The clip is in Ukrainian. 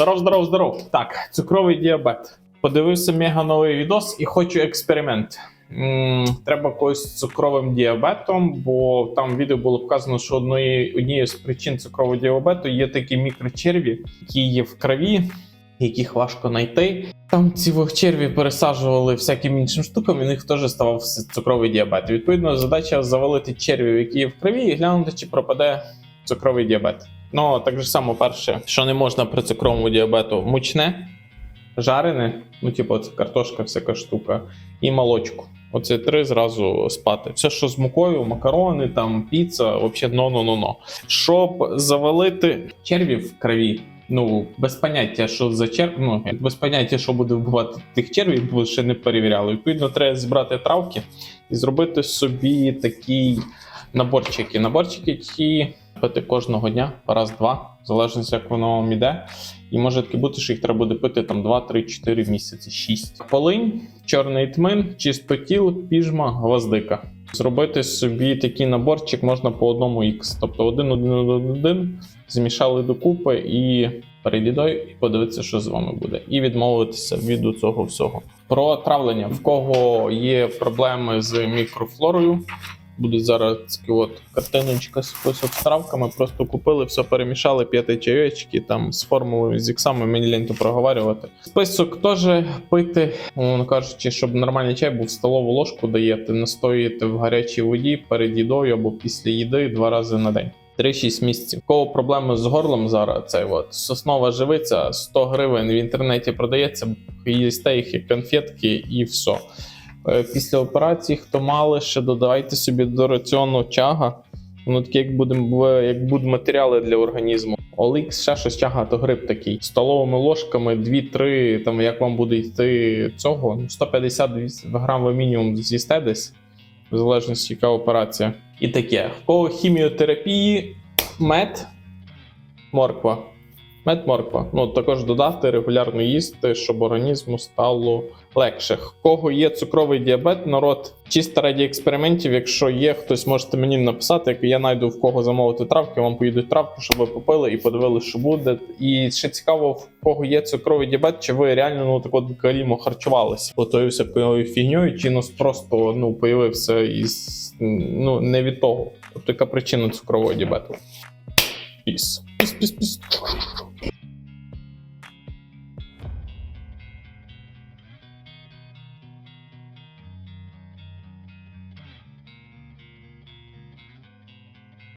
Здоров, здоров, здоров. Так, цукровий діабет. Подивився мега новий відос і хочу експеримент. М, Треба когось з цукровим діабетом, бо там в відео було вказано, що одної, однією з причин цукрового діабету є такі мікрочерві, які є в крові, яких важко знайти. Там ці черві пересаджували всяким іншим штукам, і в них теж ставав цукровий діабет. Відповідно, задача завалити червів, які є в крові, і глянути, чи пропаде цукровий діабет. Ну, так же само, перше, що не можна при цукровому діабету мучне, жарене, ну, типу, це картошка, всяка штука, і молочку. Оце три зразу спати. Все, що з мукою, макарони, там, піца, взагалі но-но-но-но. Щоб завалити червів в крові, ну, без поняття, що за черв, ну, без поняття, що буде вбивати тих червів, бо ще не перевіряли. Відповідно, треба зібрати травки і зробити собі такі наборчики. Наборчики ті пити кожного дня, раз-два, в залежності, як воно вам іде. І може таки бути, що їх треба буде пити там 2, 3, 4 місяці, 6. Полинь, чорний тмин, чистотіл, піжма, гвоздика. Зробити собі такий наборчик можна по одному Х. Тобто один, один, один, змішали докупи і перед їдою, і подивитися, що з вами буде. І відмовитися від цього всього. Про травлення, в кого є проблеми з мікрофлорою, буде зараз от картиночка з травками. Просто купили, все перемішали, п'яти чайочки там з формулою, з іксами, мені лень то проговорювати. Список теж пити, умовно кажучи, щоб нормальний чай був столову ложку даєте, настоюєте в гарячій воді перед їдою або після їди два рази на день. 3-6 місяців. Кого проблеми з горлом зараз? Це от соснова живиця 100 гривень в інтернеті продається, їсте їх як конфетки і все. Е, Після операції, хто мали, ще додавайте собі до раціону чага. Воно таке, як буде, як будуть матеріали для організму. Олікс, ще щось чага, то гриб такий. Столовими ложками 2-3, там як вам буде йти цього, ну, 150 грам ви мінімум з'їсте десь, в залежності, яка операція. І таке. Кого хіміотерапії, мед, морква. Мед морква. Ну, також додати, регулярно їсти, щоб організму стало легше. Кого є цукровий діабет, народ чисто раді експериментів. Якщо є, хтось можете мені написати, як я знайду в кого замовити травки, вам поїдуть травку, щоб ви попили і подивилися, що буде. І ще цікаво, в кого є цукровий діабет, чи ви реально ну так от галімо харчувалися отою всякою фігньою, чи нас просто ну появився із ну не від того. Тобто яка причина цукрового діабету? Піс. Піс, піс, піс.